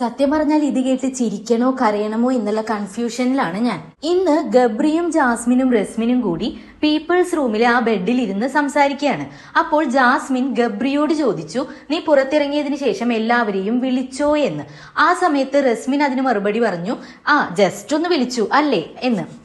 സത്യം പറഞ്ഞാൽ ഇത് കേട്ട് ചിരിക്കണോ കരയണമോ എന്നുള്ള കൺഫ്യൂഷനിലാണ് ഞാൻ. ഇന്ന് ഗബ്രിയും ജാസ്മിനും റസ്മിനും കൂടി പീപ്പിൾസ് റൂമിലെ ആ ബെഡിൽ ഇരുന്ന് സംസാരിക്കുകയാണ്. അപ്പോൾ ജാസ്മിൻ ഗബ്രിയോട് ചോദിച്ചു നീ പുറത്തിറങ്ങിയതിന് ശേഷം എല്ലാവരെയും വിളിച്ചോ എന്ന്? ആ സമയത്ത് റസ്മിൻ അതിന് മറുപടി പറഞ്ഞു ആ ജസ്റ്റ് ഒന്ന് വിളിച്ചു അല്ലേ? എന്ന്.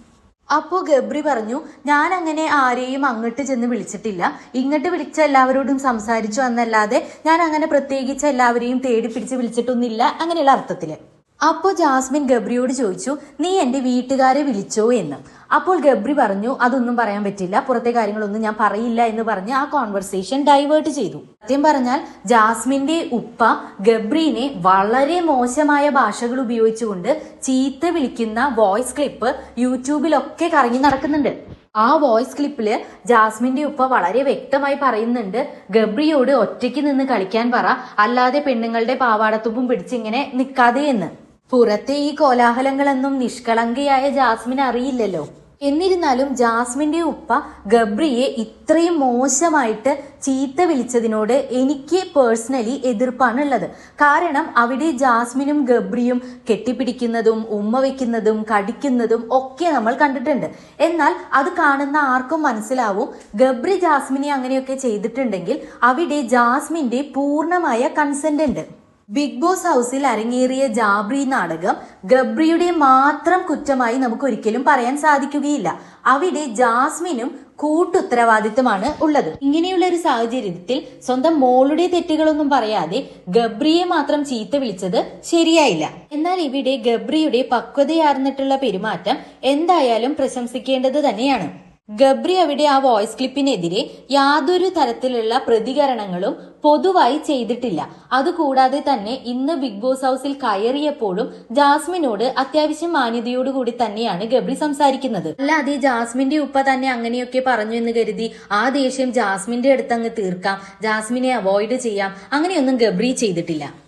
അപ്പോൾ ഗബ്രി പറഞ്ഞു ഞാൻ അങ്ങനെ ആരെയും അങ്ങോട്ട് ചെന്ന് വിളിച്ചിട്ടില്ല. ഇങ്ങോട്ട് വിളിച്ച എല്ലാവരോടും സംസാരിച്ചു എന്നല്ലാതെ ഞാൻ അങ്ങനെ പ്രത്യേകിച്ച് എല്ലാവരെയും തേടി പിടിച്ച് വിളിച്ചിട്ടൊന്നുമില്ല. അങ്ങനെയുള്ള അർത്ഥത്തിൽ. അപ്പോൾ ജാസ്മിൻ ഗബ്രിയോട് ചോദിച്ചു നീ എന്റെ വീട്ടുകാരെ വിളിച്ചോ എന്ന്? അപ്പോൾ ഗബ്രി പറഞ്ഞു അതൊന്നും പറയാൻ പറ്റില്ല പുറത്തെ കാര്യങ്ങളൊന്നും ഞാൻ പറയില്ല എന്ന് പറഞ്ഞ് ആ കോൺവെർസേഷൻ ഡൈവേർട്ട് ചെയ്തു. സത്യം പറഞ്ഞാൽ ജാസ്മിന്റെ ഉപ്പ ഗബ്രീനെ വളരെ മോശമായ ഭാഷകൾ ഉപയോഗിച്ചുകൊണ്ട് ചീത്ത വിളിക്കുന്ന വോയിസ് ക്ലിപ്പ് യൂട്യൂബിലൊക്കെ കറങ്ങി നടക്കുന്നുണ്ട്. ആ വോയിസ് ക്ലിപ്പിൽ ജാസ്മിന്റെ ഉപ്പ വളരെ വ്യക്തമായി പറയുന്നുണ്ട് ഗബ്രിയോട് ഒറ്റയ്ക്ക് നിന്ന് കളിക്കാൻ പറ അല്ലാതെ പെണ്ണുങ്ങളുടെ പാവാടത്തുമ്പും പിടിച്ചിങ്ങനെ നിൽക്കാതെ എന്ന്. പുറത്തെ ഈ കോലാഹലങ്ങളൊന്നും നിഷ്കളങ്കയായ ജാസ്മിൻ അറിയില്ലല്ലോ. എന്നിരുന്നാലും ജാസ്മിന്റെ ഉപ്പ ഗബ്രിയെ ഇത്രയും മോശമായിട്ട് ചീത്ത വിളിച്ചതിനോട് എനിക്ക് പേഴ്സണലി എതിർപ്പാണുള്ളത്. കാരണം അവിടെ ജാസ്മിനും ഗബ്രിയും കെട്ടിപ്പിടിക്കുന്നതും ഉമ്മ വെക്കുന്നതും കടിക്കുന്നതും ഒക്കെ നമ്മൾ കണ്ടിട്ടുണ്ട്. എന്നാൽ അത് കാണുന്ന ആർക്കും മനസ്സിലാവും. ഗബ്രി ജാസ്മിനെ അങ്ങനെയൊക്കെ ചെയ്തിട്ടുണ്ടെങ്കിൽ അവിടെ ജാസ്മിന്റെ പൂർണമായ കൺസെന്റ് ഉണ്ട്. ബിഗ് ബോസ് ഹൗസിൽ അരങ്ങേറിയ ജാബ്രി നാടകം ഗബ്രിയുടെ മാത്രം കുറ്റമായി നമുക്ക് ഒരിക്കലും പറയാൻ സാധിക്കുകയില്ല. അവിടെ ജാസ്മിനും കൂട്ടുത്തരവാദിത്വമാണ് ഉള്ളത്. ഇങ്ങനെയുള്ള ഒരു സാഹചര്യത്തിൽ സ്വന്തം മോളുടെ തെറ്റുകളൊന്നും പറയാതെ ഗബ്രിയെ മാത്രം ചീത്ത വിളിച്ചത് ശരിയായില്ല. എന്നാൽ ഇവിടെ ഗബ്രിയുടെ പക്വതയാർന്നിട്ടുള്ള പെരുമാറ്റം എന്തായാലും പ്രശംസിക്കേണ്ടത് തന്നെയാണ്. ഗബ്രി അവിടെ ആ വോയിസ് ക്ലിപ്പിനെതിരെ യാതൊരു തരത്തിലുള്ള പ്രതികരണങ്ങളും പൊതുവായി ചെയ്തിട്ടില്ല. അതുകൂടാതെ തന്നെ ഇന്ന് ബിഗ് ബോസ് ഹൗസിൽ കയറിയപ്പോഴും ജാസ്മിനോട് അത്യാവശ്യം മാന്യതയോടുകൂടി തന്നെയാണ് ഗബ്രി സംസാരിക്കുന്നത്. അല്ലാതെ ജാസ്മിന്റെ ഉപ്പ തന്നെ അങ്ങനെയൊക്കെ പറഞ്ഞു എന്ന് കരുതി ആ ദേഷ്യം ജാസ്മിന്റെ അടുത്ത് അങ്ങ് തീർക്കാം. ജാസ്മിനെ അവോയ്ഡ് ചെയ്യാം. അങ്ങനെയൊന്നും ഗബ്രി ചെയ്തിട്ടില്ല.